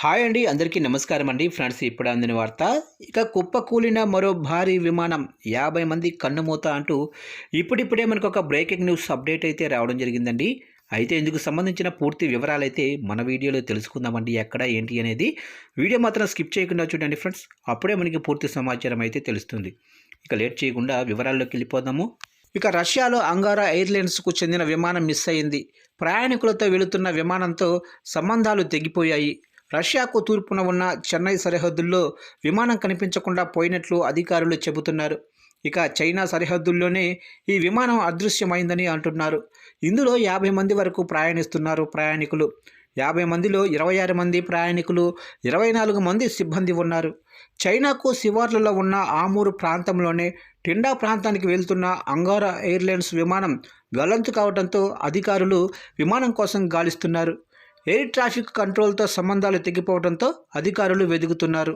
Hi అండి అందరికీ నమస్కారం అండి. ఫ్రెండ్స్ ఇప్పుడు అందిన వార్త. ఇక కుప్పకూలిన మరో భారీ విమానం యాభై మంది కన్నుమూత అంటూ ఇప్పుడిప్పుడే మనకు ఒక బ్రేకింగ్ న్యూస్ అప్డేట్ అయితే రావడం జరిగిందండి. అయితే ఇందుకు సంబంధించిన పూర్తి వివరాలు అయితే మన వీడియోలో తెలుసుకుందామండి ఎక్కడ ఏంటి అనేది. వీడియో మాత్రం స్కిప్ చేయకుండా చూడండి ఫ్రెండ్స్. అప్పుడే మనకి పూర్తి సమాచారం అయితే తెలుస్తుంది. ఇక లేట్ చేయకుండా వివరాల్లోకి వెళ్ళిపోదాము. ఇక రష్యాలో అంగారా ఎయిర్లైన్స్కు చెందిన విమానం మిస్ అయింది. ప్రయాణికులతో వెళుతున్న విమానంతో సంబంధాలు తెగిపోయాయి. రష్యాకు తూర్పున ఉన్న చెన్నై సరిహద్దుల్లో విమానం కనిపించకుండా పోయినట్లు అధికారులు చెబుతున్నారు. ఇక చైనా సరిహద్దుల్లోనే ఈ విమానం అదృశ్యమైందని అంటున్నారు. ఇందులో యాభై మంది వరకు ప్రయాణిస్తున్నారు ప్రయాణికులు. యాభై మందిలో ఇరవై ఆరు మంది ప్రయాణికులు ఇరవై నాలుగు మంది సిబ్బంది ఉన్నారు. చైనాకు శివార్లలో ఉన్న ఆమూరు ప్రాంతంలోనే టిండా ప్రాంతానికి వెళ్తున్న అంగారా ఎయిర్లైన్స్ విమానం వెల్లంతు కావడంతో అధికారులు విమానం కోసం గాలిస్తున్నారు. ఎయిర్ ట్రాఫిక్ కంట్రోల్తో సంబంధాలు తెగిపోవడంతో అధికారులు వెదుగుతున్నారు.